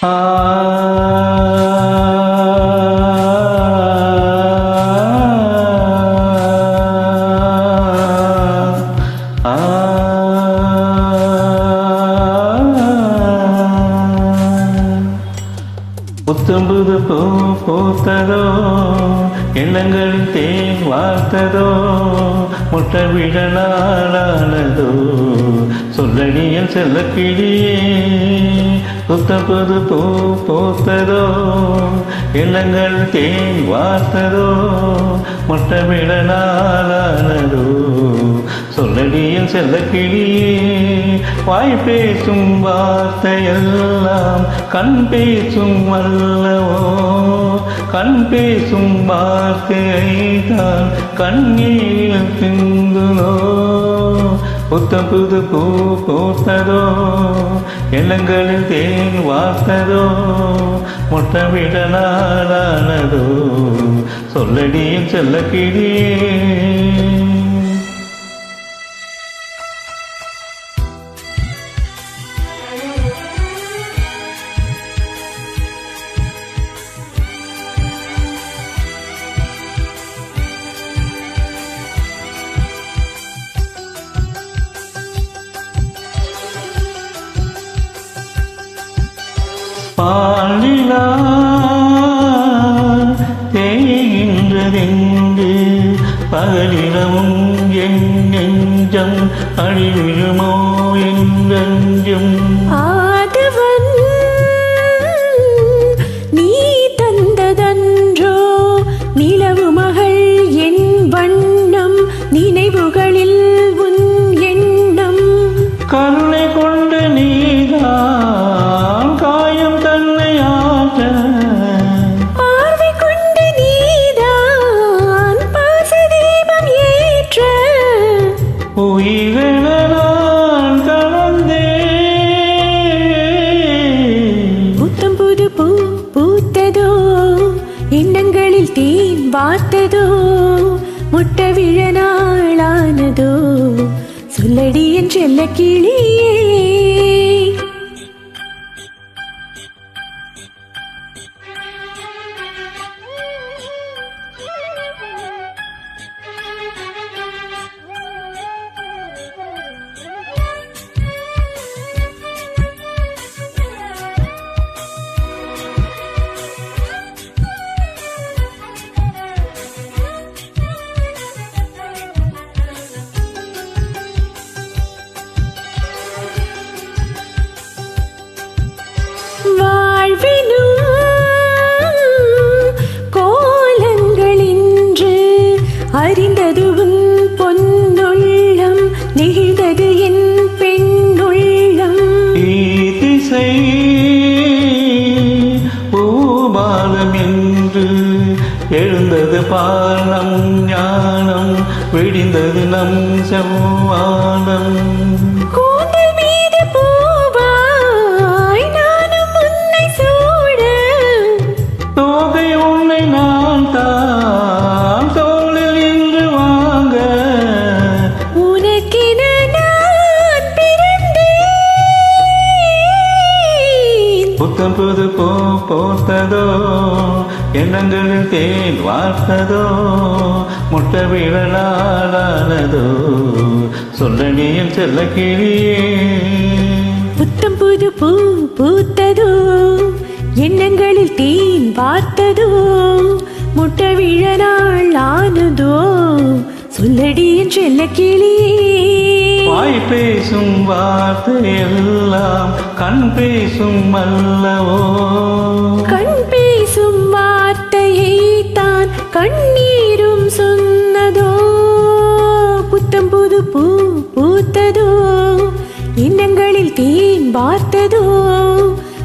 புத்தம்புது பூ பூத்ததோ எண்ணங்கள் தேன் வார்த்ததோ முட்டை விட நாளானதோ செல்ல கிளியே புத்தம்புது பூ பூத்ததோ இல்லங்கள் தேன் வார்த்ததோ முட்டை சொல்லடியில் செல்ல கிளியே வாய் பேசும் வார்த்தையெல்லாம் கண் பேசும் அல்லவோ? கண் பேசும் வார்த்தையை தான் கண்ணீர் சிந்துனோ புத்தம் புது பூ பூத்ததோ எண்ணங்களில் தேன் வார்த்ததோ முட்டமிடலானதோ சொல்லடியும் செல்ல கிளியே பாலிலா தேகின்றதென்று பகலிரவும் என் நெஞ்சம் அழிவிழுமோ என்றெஞ்சும் ஆதவன் நீ தந்ததன்றோ நிலவு மகள் என் வண்ணம் நினைவுகளில் உன் எண்ணம். கருணை உயிரென நான் கலந்தேன். புத்தம் புது பூ பூத்ததோ எண்ணங்களில் தேன் வார்த்ததோ முட்ட விழ நாளானதோ சொல்லடி என் செல்ல கிளியே பானம் ஞானம் விடிந்தது நம் செவ்வானம். புத்தம் புது போ போர்த்ததோ? எண்ணங்களில் தேன் வார்த்ததோ? முட்டை விழலானதோ சொல்லணியில் செல்ல கிளியே. புத்தம் புது பூ பூத்ததோ? எண்ணங்களில் தேன் வார்த்ததோ? முட்டை விழ நாள் ஆனதோ சொல்லடியின் செல்ல கிளியே. வாய் பேசும் வார்த்தை எல்லாம் கண் பேசும் அல்லவோ? கண் பேசும் வார்த்தையை தான் கண்ணீரும் சொன்னதோ? புத்தம் புது பூ பூத்ததோ? இன்னங்களில் தேன் பார்த்ததோ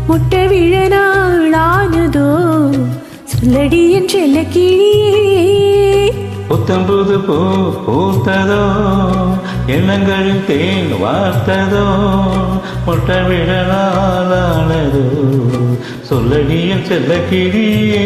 முட்டை விழ நாளானதோ சொல்லடி என் செல்ல கிளியே புத்தம்புது பூ பூத்ததோ எண்ணங்களில் தேன் வார்த்ததோ முட்டை விழலானதோ சொல்லடியில் செல்ல கிளியே